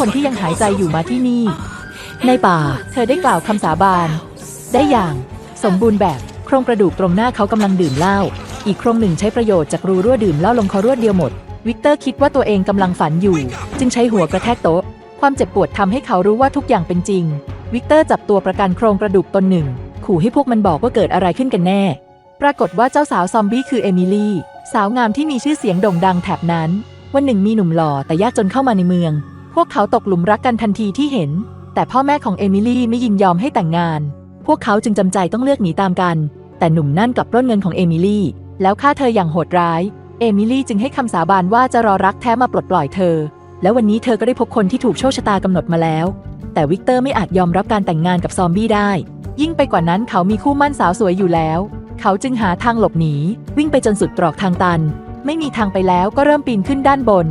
คนที่ยังหายใจอยู่มาที่นี่ ในป่า เธอได้กล่าวคำสาบาน ได้อย่างสมบูรณ์แบบโครงกระดูกตรงหน้าเขากำลังดื่มเหล้าอีกโครงหนึ่งใช้ประโยชน์จากรูรั่วดื่มเหล้าลงคอรวดเดียวหมด วิกเตอร์คิดว่าตัวเองกำลังฝันอยู่ จึงใช้หัวกระแทกโต๊ะ ความเจ็บปวดทำให้เขารู้ว่าทุกอย่างเป็นจริง วิกเตอร์จับตัวประกันโครงกระดูกตนหนึ่ง ขู่ให้พวกมันบอกว่าเกิดอะไรขึ้นกันแน่ ปรากฏว่าเจ้าสาวซอมบี้คือเอมิลี่สาวงามที่มีชื่อเสียงโด่งดังแถบนั้น วันหนึ่งมีหนุ่มหล่อแต่ยากจนเข้ามาในเมือง พวกเขาตกหลุมรักกันทันทีที่เห็น แต่พ่อแม่ของเอมิลี่ไม่ยินยอมให้แต่งงาน พวกเขาจึงจำใจต้องเลือกหนีตามกัน แต่หนุ่มนั่นกลับปล้นเงินของเอมิลี่ แล้วฆ่าเธออย่างโหดร้าย เอมิลี่จึงให้คำสาบานว่าจะรอรักแท้มาปลดปล่อยเธอ แล้ววันนี้เธอก็ได้พบคนที่ถูกโชคชะตากำหนดมาแล้ว แต่วิกเตอร์ไม่อาจยอมรับการแต่งงานกับซอมบี้ได้ ยิ่งไปกว่านั้นเขามีคู่มั่นสาวสวยอยู่แล้ว เขาจึงหาทางหลบหนีวิ่งไปจนสุดตรอกทางตัน ไม่มีทางไปแล้วก็เริ่มปีนขึ้นด้านบน